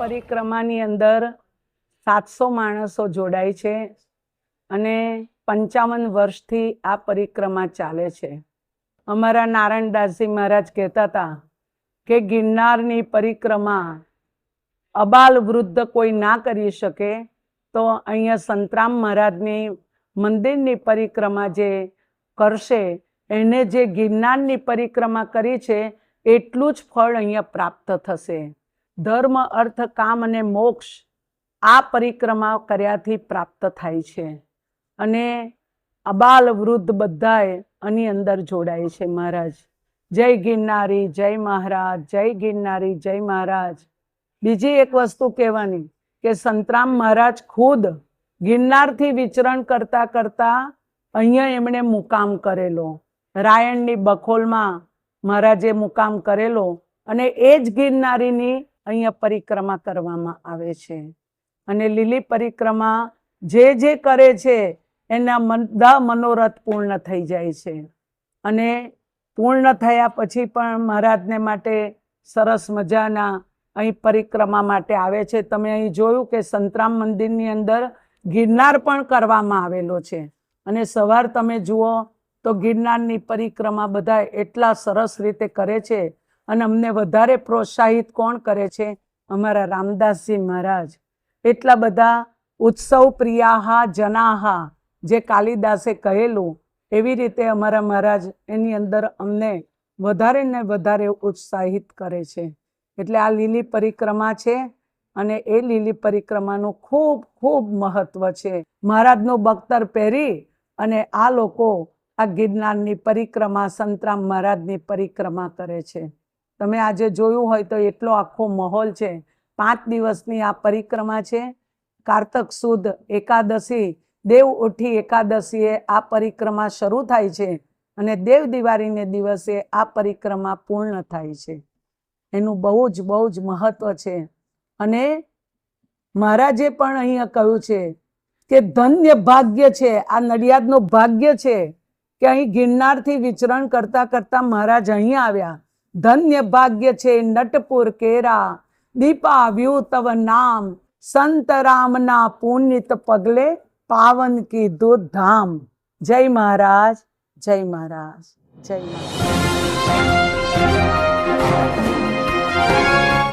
પરિક્રમાની અંદર સાતસો માણસો જોડાય છે અને પંચાવન વર્ષથી આ પરિક્રમા ચાલે છે. અમારા નારાયણદાસજી મહારાજ કહેતા હતા કે ગિરનારની પરિક્રમા અબાલ વૃદ્ધ કોઈ ના કરી શકે તો અહીંયા સંતરામ મહારાજની મંદિરની પરિક્રમા જે કરશે, એને જે ગિરનારની પરિક્રમા કરી છે, એટલું જ ફળ અહીંયા પ્રાપ્ત થશે. ધર્મ, અર્થ, કામ અને મોક્ષ આ પરિક્રમા કર્યાથી પ્રાપ્ત થાય છે. અને અબાલ વૃદ્ધ બધાએ આની અંદર જોડાય છે મહારાજ. જય ગિરનારી, જય મહારાજ, જય ગિરનારી, જય મહારાજ. બીજી એક વસ્તુ કહેવાની કે સંતરામ મહારાજ ખુદ ગિરનારથી વિચરણ કરતા કરતા અહીંયા એમણે મુકામ કરેલો. રાયણની બખોલમાં મહારાજે મુકામ કરેલો અને એ જ ગિરનારીની અહીંયા પરિક્રમા કરવામાં આવે છે. અને લીલી પરિક્રમા જે જે કરે છે, એના બધા મનોરથ પૂર્ણ થઈ જાય છે. અને પૂર્ણ થયા પછી પણ મહારાજને માટે સરસ મજાના અહીં પરિક્રમા માટે આવે છે. તમે અહીં જોયું કે સંતરામ મંદિરની અંદર ગિરનાર પણ કરવામાં આવેલો છે. અને સવાર તમે જુઓ તો ગિરનારની પરિક્રમા બધા એટલા સરસ રીતે કરે છે અને અમને વધારે પ્રોત્સાહિત કોણ કરે છે? અમારા રામદાસજી મહારાજ. એટલા બધા ઉત્સવ પ્રિયાહા જનાહા, જે કાલિદાસે કહેલું, એવી રીતે અમારા મહારાજ એની અંદર અમને વધારે ને વધારે ઉત્સાહિત કરે છે. એટલે આ લીલી પરિક્રમા છે અને એ લીલી પરિક્રમાનું ખૂબ ખૂબ મહત્વ છે. મહારાજનું બખ્તર પહેરી અને આ લોકો આ ગિરનારની પરિક્રમા, સંતરામ મહારાજની પરિક્રમા કરે છે. તમે આજે જોયું હોય તો એટલો આખો માહોલ છે. પાંચ દિવસની આ પરિક્રમા છે. કારતક સુદ એકાદશી, દેવ ઉઠી એકાદશીએ આ પરિક્રમા શરૂ થાય છે અને દેવ દિવાળીને દિવસે આ પરિક્રમા પૂર્ણ થાય છે. એનું બહુ જ બહુ જ મહત્વ છે. અને મહારાજે પણ અહીંયા કહ્યું છે કે ધન્ય ભાગ્ય છે, આ નડિયાદનું ભાગ્ય છે કે અહીં ગિરનારથી વિચરણ કરતા કરતા મહારાજ અહીંયા આવ્યા. ધન્ય ભાગ્ય છે નટપુર કેરા દીપા વ્યુ તવ નામ સંત રામના પુનિત પગલે પાવન કીધું ધામ જય મહારાજ જય મહારાજ જય મહારાજ